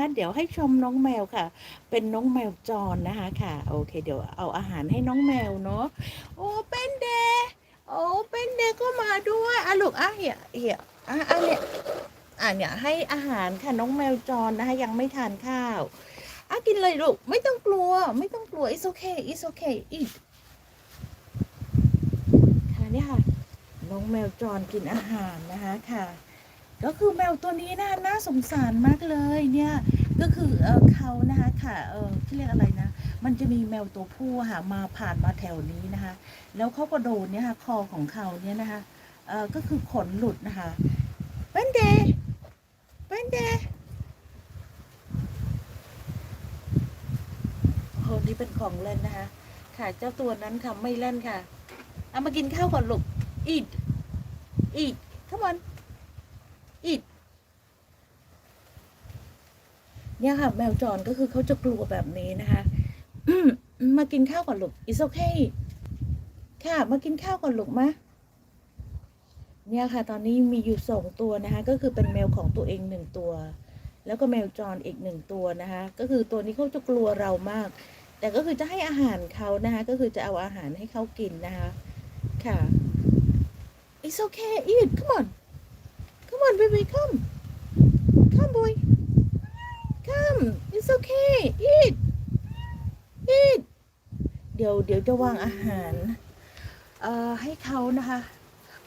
งั้นเดี๋ยวให้ชมน้องแมวค่ะ เป็นน้องแมวจรนะคะค่ะ โอเค เดี๋ยวเอาอาหารให้น้องแมวเนาะ โอ้ เป็นเดโอ้ เป็นเดก็มาด้วยอะลูกอะเหี่ยเหี่ยอะอะเนี่ยอะเนี่ยให้อาหารค่ะน้องแมวจรนะคะยังไม่ทานข้าวอะกินเลยลูก ไม่ต้องกลัว ไม่ต้องกลัว it's okay it's okay eat ค่ะเนี่ยค่ะ น้องแมวจรกินอาหารนะคะค่ะ ก็คือแมวตัวนี้นะน่าสงสารมากเลยเนี่ยก็คือเออเขานะคะค่ะเออที่เรียกอะไรนะ มันจะมีแมวตัวผู้ค่ะมาผ่านมาแถวนี้นะคะ แล้วเขาก็โดนเนี่ยค่ะคอของเขาเนี่ยนะคะเออก็คือขนหลุดนะคะเป็นเดเป็นเดโอ้นี่เป็นของเล่นนะคะ ค่ะเจ้าตัวนั้นค่ะไม่เล่นค่ะเอามากินข้าวก่อนลูก eat eat come on eat เนี่ยค่ะ แมวจรก็คือเขาจะกลัวแบบนี้นะคะมากินข้าวก่อนลูก it's okay ค่ะ มากินข้าวก่อนลูกมะเนี่ยค่ะ ตอนนี้มีอยู่สองตัวนะคะ ก็คือเป็นแมวของตัวเองหนึ่งตัว แล้วก็แมวจรอีกหนึ่งตัวนะคะ ก็คือตัวนี้เขาจะกลัวเรามาก แต่ก็คือจะให้อาหารเขานะคะ ก็คือจะเอาอาหารให้เขากินนะคะ ค่ะ it's okay eat come on come on baby come come boy come it's okay eat eat เดี๋ยวเดี๋ยวจะวางอาหารเอ่อให้เขานะคะ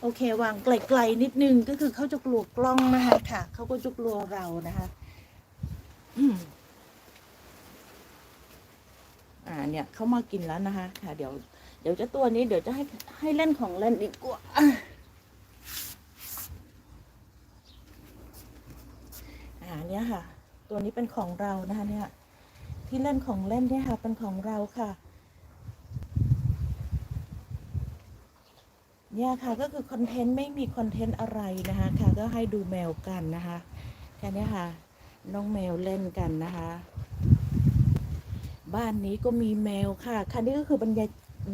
โอเควางไกลๆนิดนึงก็คือเขาจะกลัวกล้องนะคะค่ะเขาก็จะกลัวเรานะคะอืมอ่าเนี่ยเขามากินแล้วนะคะ ค่ะ เดี๋ยว เดี๋ยวจะตัวนี้เดี๋ยวจะให้ให้เล่นของเล่นดีกว่าอ่า เนี่ยค่ะ ตัวนี้เป็นของเรานะคะเนี่ยที่เล่นของเล่นเนี่ยค่ะเป็นของเราค่ะ เนี่ยค่ะก็คือคอนเทนต์ไม่มีคอนเทนต์อะไรนะคะค่ะก็ให้ดูแมวกันนะคะแค่นี้ค่ะน้องแมวเล่นกันนะคะ บ้านนี้ก็มีแมวค่ะค่ะนี่ก็คือบรรยา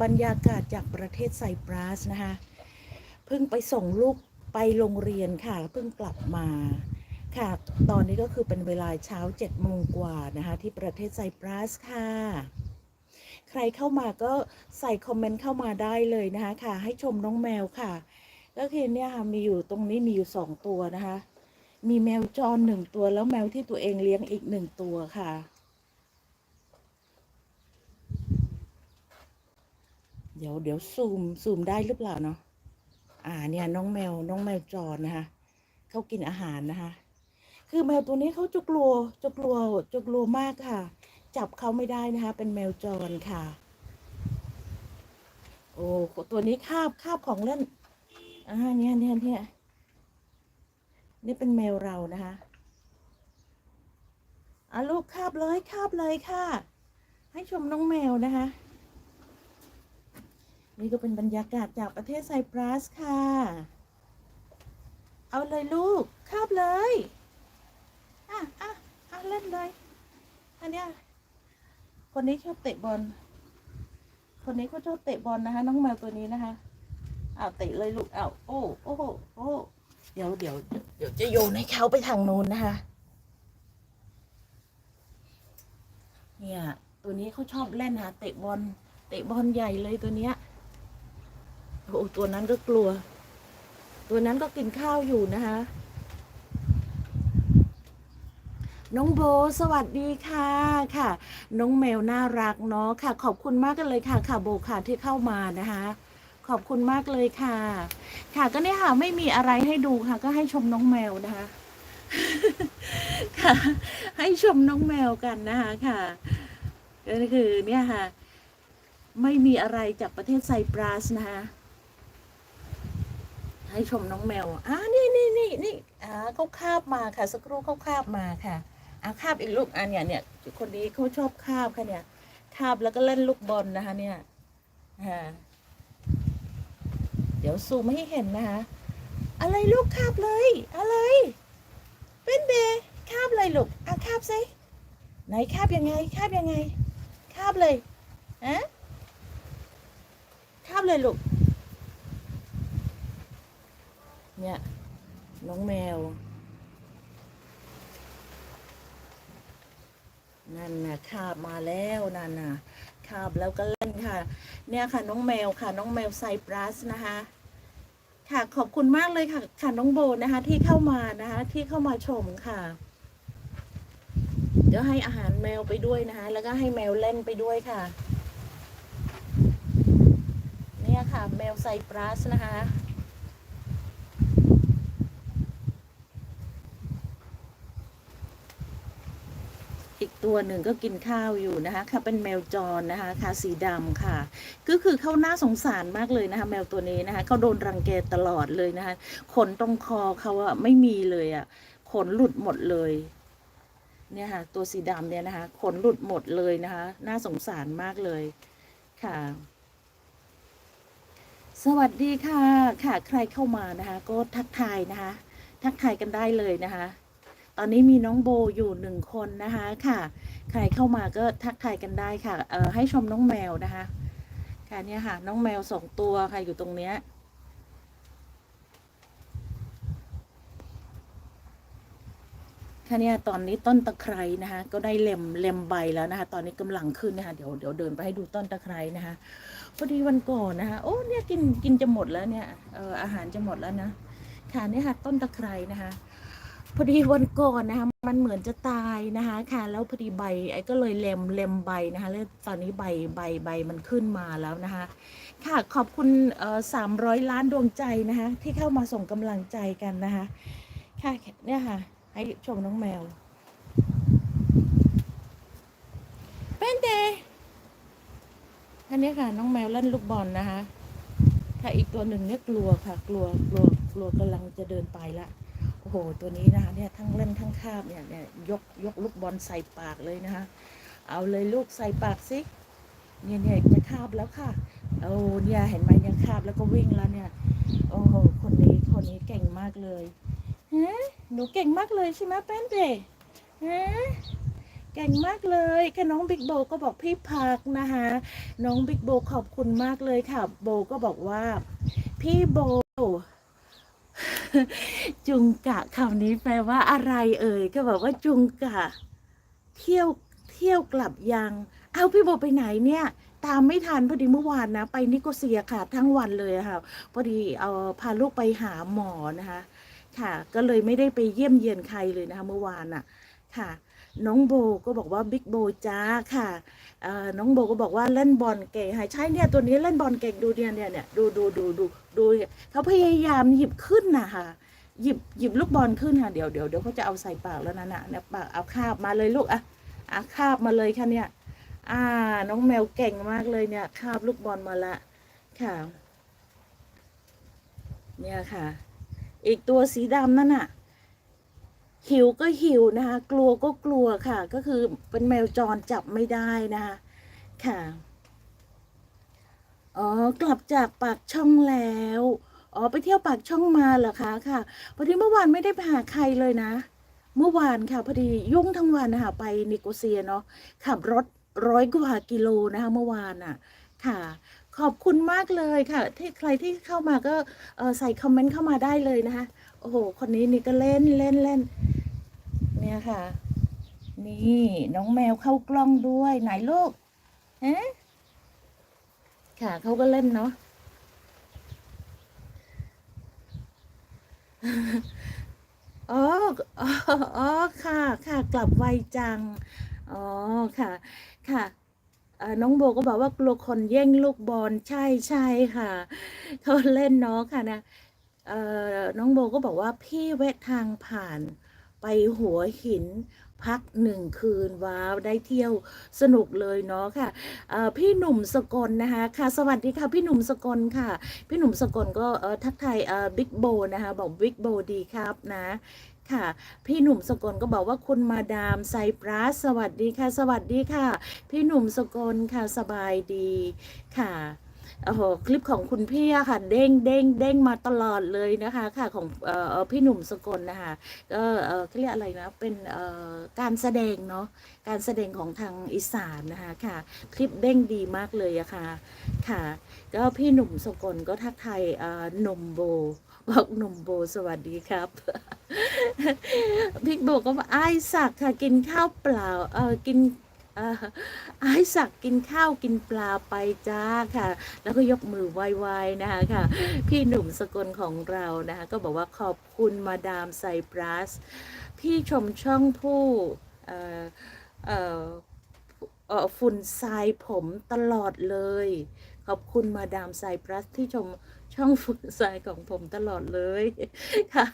บรรยากาศจากประเทศไซปรัสนะคะเพิ่งไปส่งลูกไปโรงเรียนค่ะเพิ่งกลับมา ค่ะ ตอนนี้ก็คือเป็นเวลาเช้าเจ็ดโมงกว่านะคะ ที่ประเทศไซปรัสค่ะ ใครเข้ามาก็ใส่คอมเมนต์เข้ามาได้เลยนะคะค่ะ ให้ชมน้องแมวค่ะ ก็คือเนี่ยค่ะมีอยู่ตรงนี้มีอยู่สองตัวนะคะ มีแมวจรหนึ่งตัวแล้วแมวที่ตัวเองเลี้ยงอีกหนึ่งตัวค่ะเดี๋ยวเดี๋ยวซูมซูมได้หรือเปล่าเนาะ อ่าเนี่ยน้องแมวน้องแมวจรนะคะ เขากินอาหารนะคะ คือแมวตัวนี้เขาจะกลัวจะกลัวจะกลัวมากค่ะ จับเขาไม่ได้นะคะ เป็นแมวจรค่ะ โอ้ตัวนี้คาบคาบของเล่นอ่าเนี่ยเนี่ยเนี่ยนี่เป็นแมวเรานะคะอะลูกคาบเลยคาบเลยค่ะ ให้ชมน้องแมวนะคะ นี่ก็เป็นบรรยากาศจากประเทศไซปรัสค่ะ เอาเลยลูกคาบเลย อะอะเล่นเลย อันเนี้ย คนนี้ชอบเตะบอล คนนี้เขาชอบเตะบอลนะคะ น้องแมวตัวนี้นะคะอ้าวเตะเลยลูกอ้าวโอ้โอ้โหโอ้เดี๋ยวเดี๋ยวเดี๋ยวจะโยนให้เขาไปทางนู้นนะคะ เนี่ย ตัวนี้เขาชอบเล่นค่ะเตะบอล เตะบอลใหญ่เลยตัวเนี้ยโอ้ตัวนั้นก็กลัว ตัวนั้นก็กินข้าวอยู่นะคะ น้องโบสวัสดีค่ะค่ะ น้องแมวน่ารักเนาะค่ะ ขอบคุณมากกันเลยค่ะค่ะโบค่ะที่เข้ามานะคะ ขอบคุณมากเลยค่ะ ค่ะก็เนี่ยค่ะไม่มีอะไรให้ดูค่ะ ก็ให้ชมน้องแมวนะคะค่ะ ให้ชมน้องแมวกันนะคะค่ะก็คือเนี่ยค่ะ ไม่มีอะไรจากประเทศไซปรัสนะคะให้ชมน้องแมวอ่านี่นี่นี่นี่อ่าเขาคาบมาค่ะ สักครู่เขาคาบมาค่ะ อาคาบอีกลูกอันเนี่ยเนี่ยคนนี้เขาชอบคาบค่ะเนี่ยคาบแล้วก็เล่นลูกบอลนะคะเนี่ยเดี๋ยวซูมให้เห็นนะคะ อะไรลูกคาบเลย อะไร เป็นเบคาบเลยลูกอะคาบสิไหนคาบยังไงคาบยังไงคาบเลยอะคาบเลยลูกเนี่ยน้องแมว นั่นนะคาบมาแล้วนั่นนะคาบแล้วก็เล่นค่ะ เนี่ยค่ะน้องแมวค่ะน้องแมวไซปรัสนะคะ ค่ะขอบคุณมากเลยค่ะค่ะน้องโบนะคะ ที่เข้ามานะคะ ที่เข้ามาชมค่ะเดี๋ยวให้อาหารแมวไปด้วยนะคะ แล้วก็ให้แมวเล่นไปด้วยค่ะ เนี่ยค่ะ แมวไซปรัสนะคะ ตัวหนึ่งก็กินข้าวอยู่นะคะค่ะเป็นแมวจรนะคะค่ะสีดำค่ะ ก็คือเขาน่าสงสารมากเลยนะคะ แมวตัวนี้นะคะเขาโดนรังแกตลอดเลยนะคะ ขนตรงคอเขาอะไม่มีเลยอะขนหลุดหมดเลยเนี่ยค่ะ ตัวสีดำเนี่ยนะคะ ขนหลุดหมดเลยนะคะ น่าสงสารมากเลยค่ะ สวัสดีค่ะ ค่ะ ใครเข้ามานะคะ ก็ทักทายนะคะ ทักทายกันได้เลยนะคะ ตอนนี้มีน้องโบอยู่หนึ่งคนนะคะค่ะ ใครเข้ามาก็ทักทายกันได้ค่ะเอ่อให้ชมน้องแมวนะคะค่ะเนี่ยค่ะ น้องแมวสองตัวค่ะอยู่ตรงเนี้ยค่ะเนี่ยตอนนี้ต้นตะไคร้นะคะก็ได้เล็มเล็มใบแล้วนะคะ ตอนนี้กำลังขึ้นนะคะเดี๋ยวเดี๋ยวเดินไปให้ดูต้นตะไคร้นะคะพอดีวันก่อนนะคะโอ้เนี่ยกินกินจะหมดแล้วเนี่ยเอออาหารจะหมดแล้วนะค่ะเนี่ยค่ะต้นตะไคร้นะคะ พอดีวันก่อนนะคะ มันเหมือนจะตายนะคะ ค่ะ แล้วพอดีใบไอ้ก็เลยเล็มเล็มใบนะคะแล้วตอนนี้ใบใบใบมันขึ้นมาแล้วนะคะ ค่ะขอบคุณเอ่อสามร้อยล้านดวงใจนะคะ ที่เข้ามาส่งกำลังใจกันนะคะ ค่ะเนี่ยค่ะ ให้ชมน้องแมวเป็นเดอันนี้ค่ะ น้องแมวเล่นลูกบอลนะคะค่ะอีกตัวหนึ่งเนี่ยกลัวค่ะ กลัวกลัวกลัวกำลังจะเดินไปละ โอ้โหตัวนี้นะคะเนี่ยทั้งเล่นทั้งคาบเนี่ยเนี่ยยกยกลูกบอลใส่ปากเลยนะคะ เอาเลยลูกใส่ปากสิเนี่ยเนี่ยจะคาบแล้วค่ะโอ้เนี่ยเห็นไหมยังคาบแล้วก็วิ่งแล้วเนี่ยโอ้โหคนนี้คนนี้เก่งมากเลยฮะหนูเก่งมากเลยใช่ไหมแป้นเดฮะเก่งมากเลยค่ะน้องบิ๊กโบก็บอกพี่พักนะคะน้องบิ๊กโบขอบคุณมากเลยค่ะ โบก็บอกว่า พี่โบ จุงกะคำนี้แปลว่าอะไรเอ่ย ก็บอกว่าจุงกะ เที่ยวเที่ยวกลับยัง เอาพี่โบไปไหนเนี่ย ตามไม่ทันพอดีเมื่อวานนะ ไปนิโกเซียค่ะ ทั้งวันเลยค่ะพอดีเอาพาลูกไปหาหมอนะคะ ค่ะ ก็เลยไม่ได้ไปเยี่ยมเยียนใครเลยนะคะเมื่อวานน่ะ ค่ะ น้องโบก็บอกว่าบิ๊กโบจ้าค่ะน้องโบก็บอกว่าเล่นบอลเก่งหายใช่เนี่ยตัวนี้เล่นบอลเก่งดูเนี่ยเนี่ยเนี่ยดูดูดูดูดูเขาพยายามหยิบขึ้นนะคะหยิบหยิบลูกบอลขึ้นค่ะเดี๋ยวเดี๋ยวเดี๋ยวเขาจะเอาใส่ปากแล้วนะนะเนี่ยปากเอาคาบมาเลยลูกอะอะคาบมาเลยค่ะเนี่ย อ่า น้องแมวเก่งมากเลยเนี่ยคาบลูกบอลมาละค่ะ เนี่ยค่ะ อีกตัวสีดำนั่นน่ะ หิวก็หิวนะคะ กลัวก็กลัวค่ะ ก็คือเป็นแมวจรจับไม่ได้นะคะค่ะอ๋อกลับจากปากช่องแล้วอ๋อไปเที่ยวปากช่องมาเหรอคะค่ะพอดีเมื่อวานไม่ได้ไปหาใครเลยนะ เมื่อวานค่ะพอดียุ่งทั้งวันนะคะไปนิโกเซียเนาะขับรถร้อยกว่ากิโลนะคะเมื่อวานน่ะค่ะ ขอบคุณมากเลยค่ะที่ใครที่เข้ามาก็ใส่คอมเมนต์เข้ามาได้เลยนะคะ โอ้โห คนนี้นี่ก็เล่นเล่นเล่น เนี่ยค่ะ นี่น้องแมวเข้ากล้องด้วยไหนลูกฮะค่ะเขาก็เล่นเนาะอ๋ออ๋อค่ะ ค่ะ กลับไวจัง อ๋อ ค่ะ ค่ะน้องโบก็บอกว่ากลัวคนแย่งลูกบอล ใช่ใช่ค่ะ เขาเล่นเนาะค่ะนะ น้องโบก็บอกว่าพี่แวะทางผ่านไปหัวหินพักหนึ่งคืนว้าว ได้เที่ยวสนุกเลยเนาะค่ะพี่หนุ่มสกลนะคะค่ะ สวัสดีค่ะ พี่หนุ่มสกลค่ะ พี่หนุ่มสกลก็ทักทายบิ๊กโบนะคะบอกบิ๊กโบดีครับนะค่ะ พี่หนุ่มสกลก็บอกว่าคุณมาดามไซปรัสสวัสดีค่ะ สวัสดีค่ะ พี่หนุ่มสกลค่ะสบายดีค่ะ คลิปของคุณพี่อะค่ะเด้งเด้งเด้งมาตลอดเลยนะคะค่ะของเอ่อพี่หนุ่มสกลนะคะก็เออเขาเรียกอะไรนะเป็นเอ่อการแสดงเนาะการแสดงของทางอีสานนะคะค่ะ คลิปเด้งดีมากเลยอะค่ะค่ะก็พี่หนุ่มสกลก็ทักทายเอ่อหนุ่มโบบอกหนุ่มโบสวัสดีครับพี่โบก็บอกไอ้สักค่ะกินข้าวเปล่าเออกิน ไอ้สักกินข้าวกินปลาไปจ้าค่ะ แล้วก็ยกมือไหว้ๆนะคะค่ะ พี่หนุ่มสกลของเรานะคะ ก็บอกว่าขอบคุณมาดามไซปรัส พี่ชมช่องผู้เอ่อเอ่อเอ่อฝุ่นทรายผมตลอดเลย ขอบคุณมาดามไซปรัสที่ชม ช่องฝุ่นทรายของผมตลอดเลยค่ะ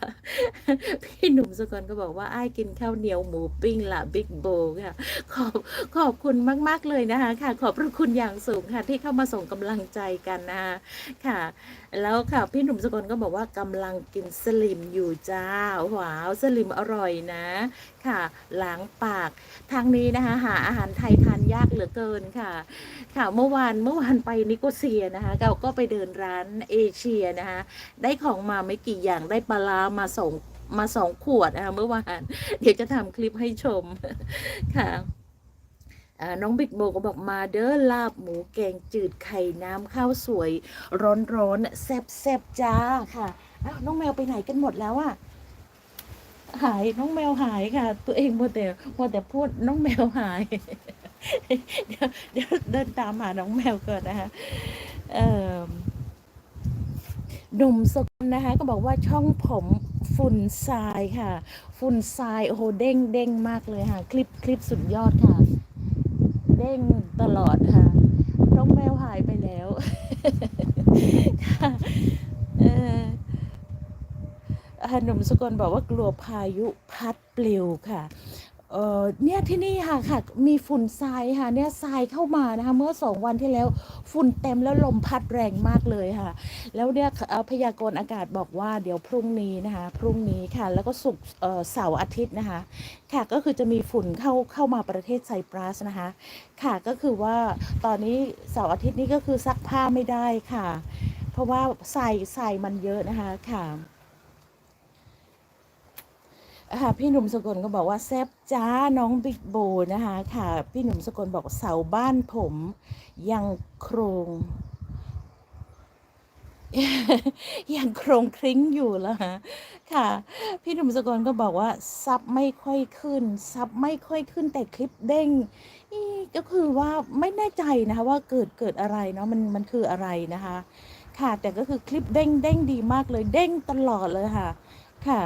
พี่หนุ่มสกลก็บอกว่าไอ้กินข้าวเหนียวหมูปิ้งละบิ๊กโบค่ะ ขอบขอบคุณมาก ๆ เลยนะคะค่ะ ขอบพระคุณอย่างสูงค่ะ ที่เข้ามาส่งกำลังใจกันนะคะค่ะ แล้วค่ะ พี่หนุ่มสกลก็บอกว่ากำลังกินสลิมอยู่จ้าว้าวสลิมอร่อยนะ ค่ะล้างปาก ทางนี้นะคะหาอาหารไทยทานยากเหลือเกินค่ะ ค่ะเมื่อวานเมื่อวานไปนิโกเซียนะคะเราก็ไปเดินร้านเอเชียนะคะได้ของมาไม่กี่อย่างได้ปลามาสองมาสองขวดนะคะเมื่อวานเดี๋ยวจะทำคลิปให้ชมค่ะ น้องบิ๊กโบก็บอกมาเด้อลาบหมูแกงจืดไข่น้ำข้าวสวย ร้อนร้อนๆแซ่บแซบๆจ้าค่ะอ้าวน้องแมวไปไหนกันหมดแล้วอะหายน้องแมวหายค่ะ ตัวเองมัวแต่มัวแต่พูดน้องแมวหาย เดี๋ยวเดี๋ยวเดินตามหาน้องแมวก่อนนะคะเอ่อหนุ่มสกลนะคะ ก็บอกว่าช่องผมฝุ่นทรายค่ะ ฝุ่นทรายโอ้โหเด้งเด้งมากเลยค่ะ คลิปคลิปสุดยอดค่ะ เด้งตลอดค่ะ น้องแมวหายไปแล้วค่ะเอ่ออ่าหนุ่มสกลบอกว่ากลัวพายุพัดปลิวค่ะ เออเนี่ยที่นี่ค่ะค่ะมีฝุ่นทรายค่ะเนี่ยทรายเข้ามานะคะเมื่อสองวันที่แล้วฝุ่นเต็มแล้วลมพัดแรงมากเลยค่ะ แล้วเนี่ยพยากรณ์อากาศบอกว่าเดี๋ยวพรุ่งนี้นะคะพรุ่งนี้ค่ะ แล้วก็ศุกเออเสาร์อาทิตย์นะคะ ค่ะก็คือจะมีฝุ่นเข้าเข้ามาประเทศไซปรัสนะคะ ค่ะก็คือว่าตอนนี้เสาร์อาทิตย์นี้ก็คือซักผ้าไม่ได้ค่ะ เพราะว่าใส่ใส่มันเยอะนะคะค่ะ พี่หนุ่มสกลก็บอกว่าแซบจ้าน้องบิ๊กโบนะคะค่ะ พี่หนุ่มสกลบอกเสาบ้านผม ยังโครงยังโครงคริ้งอยู่แล้วฮะค่ะ พี่หนุ่มสกลก็บอกว่าซับไม่ค่อยขึ้นซับไม่ค่อยขึ้นแต่คลิปเด้งอีก็คือว่าไม่แน่ใจนะคะว่าเกิดเกิดอะไรเนาะมันมันคืออะไรนะคะ ค่ะแต่ก็คือคลิปเด้งเด้งดีมากเลยเด้งตลอดเลยค่ะ ค่ะ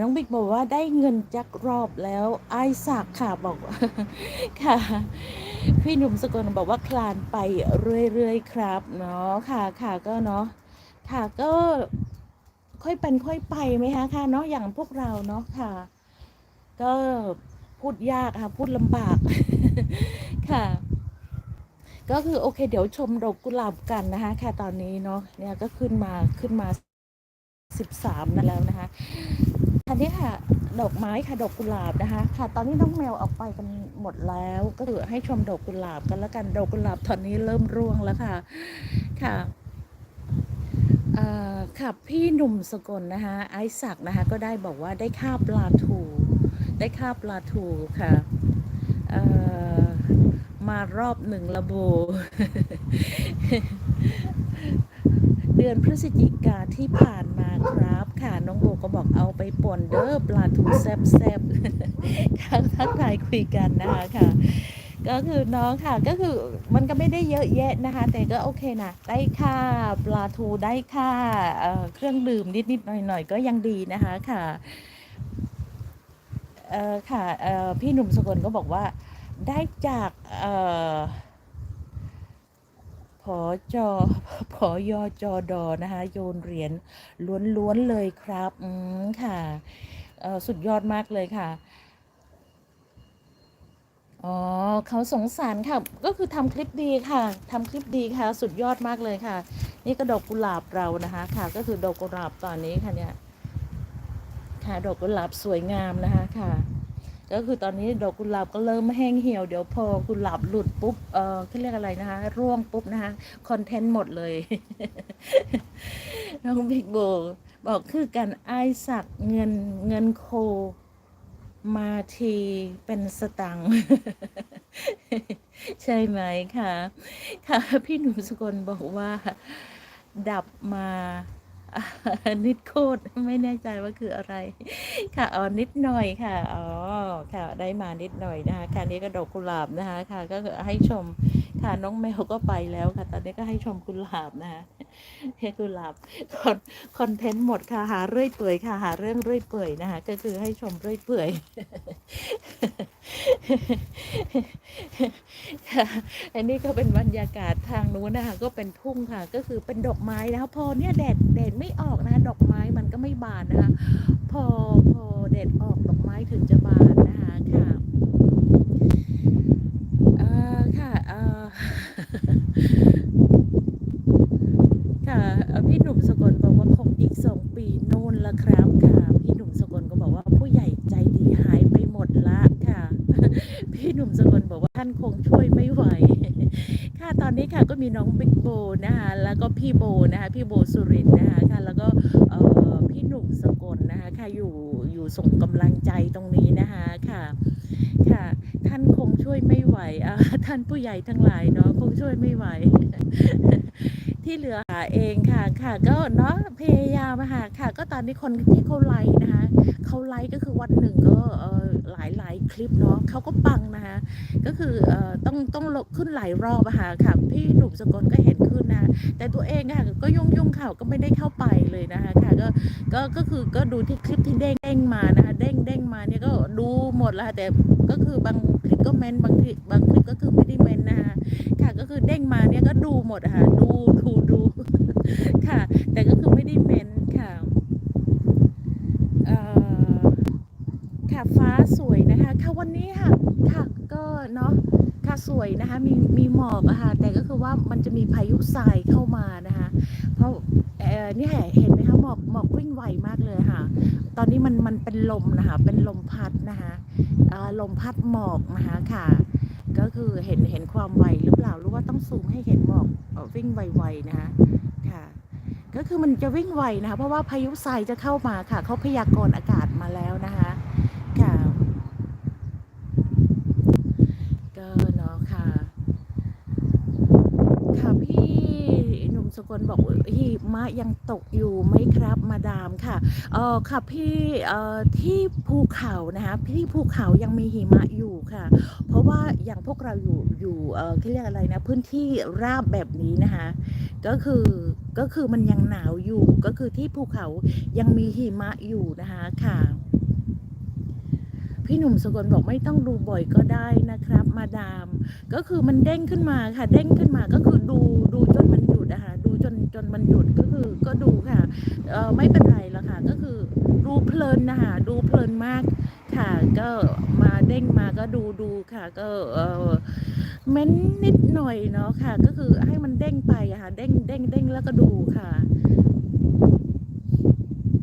น้องบิ๊กบอกว่าได้เงินจักรอบแล้วไอซักค่ะบอกค่ะ พี่หนุ่มสกลบอกว่าคลานไปเรื่อยๆครับเนาะค่ะค่ะก็เนาะค่ะก็ค่อยเป็นค่อยไปไหมคะค่ะเนาะอย่างพวกเราเนาะค่ะ ก็พูดยากค่ะพูดลำบากค่ะ ก็คือโอเค เดี๋ยวชมดอกกุหลาบกันนะคะ ค่ะตอนนี้เนาะเนี่ยก็ขึ้นมาขึ้นมาสิบสามนั่นแล้วนะคะ อันนี้ค่ะ ดอกไม้ค่ะดอกกุหลาบนะคะ ค่ะ ตอนนี้น้องแมวออกไปกันหมดแล้ว ก็คือให้ชมดอกกุหลาบกันแล้วกันดอกกุหลาบตอนนี้เริ่มร่วงแล้วค่ะ ค่ะค่ะพี่หนุ่มสกลนะคะไอศักนะคะก็ได้บอกว่าได้ค่าปลาทู ได้ค่าปลาทูค่ะมารอบหนึ่งละโบ เดือนพฤศจิกาที่ผ่านมาครับ ค่ะ น้องโบก็บอกเอาไปป่นเด้อปลาทูแซบแซบๆค่ะทักทายคุยกันนะคะค่ะ ก็คือน้องค่ะก็คือมันก็ไม่ได้เยอะแยะนะคะ แต่ก็โอเคนะได้ค่าปลาทูได้ค่าเเครื่องดื่มนิดๆหน่อยๆก็ยังดีนะคะค่ะเออค่ะเออพี่หนุ่มสกลก็บอกว่าได้จากเออ ผอจอผอยอจอดอนะคะ โยนเหรียญล้วนๆเลยครับ อืมค่ะสุดยอดมากเลยค่ะอ๋อเขาสงสารค่ะ ก็คือทำคลิปดีค่ะทำคลิปดีค่ะ สุดยอดมากเลยค่ะ นี่ก็ดอกกุหลาบเรานะคะค่ะ ก็คือดอกกุหลาบตอนนี้ค่ะเนี่ย ค่ะ ดอกกุหลาบสวยงามนะคะค่ะ ก็คือตอนนี้ดอกกุหลาบก็เริ่มแห้งเหี่ยวเดี๋ยวพอกุหลาบหลุดปุ๊บเออเขาเรียกอะไรนะคะ ร่วงปุ๊บนะคะคอนเทนต์หมดเลย น้องบิ๊กโบบอกคือการไอ้ายสักเงินเงินโคมาทีเป็นสตัง ใช่ไหมคะค่ะพี่หนุ่มสกลบอกว่า ดับมา นิดโคตรไม่แน่ใจว่าคืออะไร ค่ะอ๋อนิดหน่อยค่ะอ๋อค่ะได้มานิดหน่อยนะคะค่ะนี่ก็ดอกกุหลาบนะคะค่ะ ก็ให้ชมค่ะน้องแมวก็ไปแล้วค่ะ ตอนนี้ก็ให้ชมกุหลาบนะคะเฮกุหลาบคอนเทนต์หมดค่ะหาเรื่อยเปื่อยค่ะหาเรื่องเรื่อยเปื่อยนะคะก็คือให้ชมเรื่อยเปื่อย อันนี้ก็เป็นบรรยากาศทางนู้นนะคะก็เป็นทุ่งค่ะ ก็คือเป็นดอกไม้นะคะพอเนี่ยแดดแดดไม่ออกนะคะดอกไม้มันก็ไม่บานนะคะ พอพอแดดออกดอกไม้ถึงจะบานนะคะค่ะเอ่อค่ะเอ่อ ค่ะเอ่อพี่หนุ่มสกลบอกว่าคงอีกสองปีโน่นละครับค่ะ พี่หนุ่มสกลก็บอกว่าผู้ใหญ่ใจดีหายไปหมดละค่ะ พี่หนุ่มสกลบอกว่าท่านคงช่วยไม่ไหว ค่ะตอ นี้ค่ะก็มีน้องบิ๊กโบนะคะแล้วก็พี่โบนะคะพี่โบสุรินนะคะค่ะแล้วก็พี่หนุ่มสกลนะคะค่ะอยู่อยู่ส่งกำลังใจตรงนี้นะคะค่ะค่ะท่านคงช่วยไม่ไหวท่านผู้ใหญ่ทั้งหลายเนาะคงช่วยไม่ไหว ที่เหลือหาเองค่ะ ค่ะ ก็เนาะพยายามค่ะค่ะ ก็ตอนนี้คนที่เขาไลค์นะคะเขาไลค์ก็คือวันหนึ่งก็เออหลายหลายคลิปเนาะเขาก็ปังนะคะก็คือเอ่อต้องต้องลขึ้นหลายรอบอะค่ะค่ะพี่หนุ่มสกลก็เห็นขึ้นนะแต่ตัวเองค่ะก็ยุ่งยุ่งข่าวก็ไม่ได้เข้าไปเลยนะคะค่ะก็ก็ก็คือก็ดูที่คลิปที่เด้งเด้งมานะคะเด้งเด้งมาเนี่ยก็ดูหมดแล้วแต่ก็คือบางคลิป ก็เมนบางคลิปบางคลิปก็คือไม่ได้เมนนะคะค่ะก็คือเด้งมาเนี่ยก็ดูหมดค่ะดูดูดูค่ะ แต่ก็คือไม่ได้เมนค่ะค่ะฟ้าสวยนะคะค่ะวันนี้ค่ะค่ะ เนาะค่ะสวยนะคะมีมีหมอกอะค่ะแต่ก็คือว่ามันจะมีพายุทรายเข้ามานะคะเพราะเอ่อนี่เห็นไหมคะหมอกหมอกวิ่งไวมากเลยค่ะ ตอนนี้มันมันเป็นลมนะคะเป็นลมพัดนะคะอ่อลมพัดหมอกนะคะค่ะ ก็คือเห็นเห็นความไวหรือเปล่าหรือว่าต้องซูมให้เห็นหมอกออวิ่งไวๆนะคะค่ะก็คือมันจะวิ่งไวนะคะเพราะว่าพายุทรายจะเข้ามาค่ะเขาพยากรณ์อากาศมาแล้วนะคะ ก็เนาะค่ะ ค่ะพี่ หนุ่มสกลบอกว่าหิมะยังตกอยู่ไหมครับมาดามค่ะเออค่ะพี่เอ่อที่ภูเขานะคะที่ภูเขายังมีหิมะอยู่ค่ะ เพราะว่าอย่างพวกเราอยู่อยู่เอ่อที่เรียกอะไรนะพื้นที่ราบแบบนี้นะคะก็คือก็คือมันยังหนาวอยู่ก็คือที่ภูเขายังมีหิมะอยู่นะคะค่ะพี่หนุ่มสกลบอกไม่ต้องดูบ่อยก็ได้นะครับ มาดาม ก็คือมันเด้งขึ้นมาค่ะ เด้งขึ้นมาก็คือดูดูจนมัน จนจนมันหยุดก็คือก็ดูค่ะเออไม่เป็นไรละค่ะ ก็คือดูเพลินนะคะดูเพลินมากค่ะ ก็มาเด้งมาก็ดูดูค่ะ ก็เออเม้นนิดหน่อยเนาะค่ะ ก็คือให้มันเด้งไปอะค่ะ เด้งเด้งเด้งแล้วก็ดูค่ะ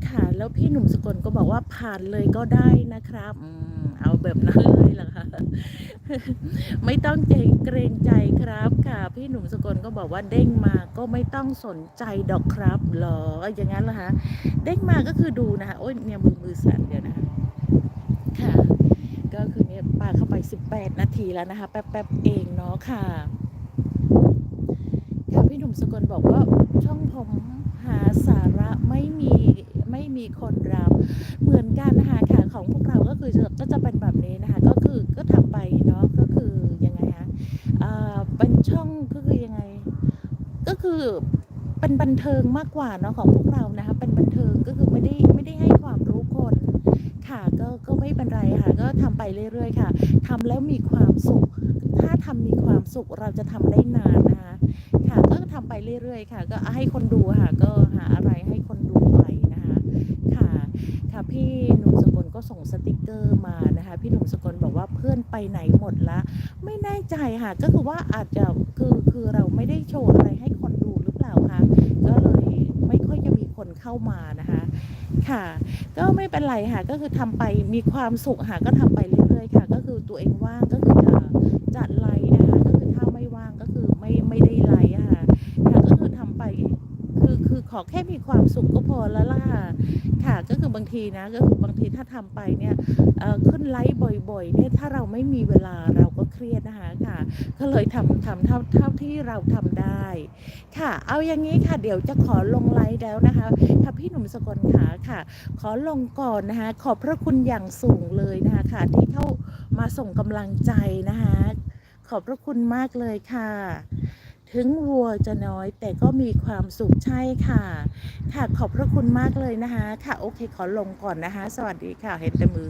ค่ะ แล้วพี่หนุ่มสกลก็บอกว่าผ่านเลยก็ได้นะครับอืม เอาแบบนั้นเลยเหรอคะไม่ต้องเกรงเกรงใจครับค่ะ พี่หนุ่มสกลก็บอกว่าเด้งมาก็ไม่ต้องสนใจดอกครับหรออย่างนั้นเหรอคะเด้งมาก็คือดูนะคะโอ้ยเนี่ยมือมือสั่นเดี๋ยวนะคะค่ะ ก็คือเนี่ยปาเข้าไป 18 นาทีแล้วนะคะ แป๊บๆเองเนาะค่ะค่ะพี่หนุ่มสกลบอกว่าช่องผมหาสาระไม่มี ไม่มีคนรับ เหมือนกันนะคะค่ะของพวกเราก็คือก็จะเป็นแบบนี้นะคะ ก็คือก็ทำไปเนาะก็คือยังไงคะอ่าเป็นช่องก็คือยังไง ก็คือเป็นบันเทิงมากกว่าเนาะของพวกเรานะคะ เป็นบันเทิงก็คือไม่ได้ไม่ได้ให้ความรู้คนค่ะก็ก็ไม่เป็นไรค่ะ ก็ทำไปเรื่อยๆค่ะทำแล้วมีความสุข ถ้าทำมีความสุขเราจะทำได้นานนะคะค่ะก็ทำไปเรื่อยๆ ค่ะ ก็ให้คนดูค่ะ ก็หาอะไรให้คนดูไปนะคะ ค่ะ ค่ะ พี่หนุ่มสกลก็ส่งสติกเกอร์มานะคะ พี่หนุ่มสกลบอกว่าเพื่อนไปไหนหมดละ ไม่แน่ใจค่ะ ก็คือว่าอาจจะคือคือเราไม่ได้โชว์อะไรให้คนดูหรือเปล่าคะก็เลยไม่ค่อยจะมีคนเข้ามานะคะ ค่ะ ก็ไม่เป็นไรค่ะ ก็คือทำไปมีความสุขค่ะก็ทำไปเรื่อยๆค่ะ ก็คือตัวเองว่างก็คือจะจัดไลฟ์นะคะก็คือถ้าไม่ว่างก็คือไม่ไม่ได้ไลฟ์ค่ะค่ะก็คือทำไปคือคือขอแค่มีความสุขก็พอแล้วล่ะ ก็คือบางทีนะก็คือบางทีถ้าทำไปเนี่ยขึ้นไลฟ์บ่อยๆเนี่ยถ้าเราไม่มีเวลาเราก็เครียดนะคะค่ะ ก็เลยทำทำเท่าเท่าที่เราทำได้ ค่ะ เอาอย่างนี้ค่ะเดี๋ยวจะขอลงไลฟ์แล้วนะคะค่ะพี่หนุ่มสกลขาค่ะ ขอลงก่อนนะคะขอบพระคุณอย่างสูงเลยนะคะค่ะ ที่เข้ามาส่งกำลังใจนะคะขอบพระคุณมากเลยค่ะ ถึงวัวจะน้อยแต่ก็มีความสุขใช่ค่ะ ค่ะขอบพระคุณมากเลยนะคะ ค่ะโอเคขอลงก่อนนะคะ สวัสดีค่ะเห็นแต่มือ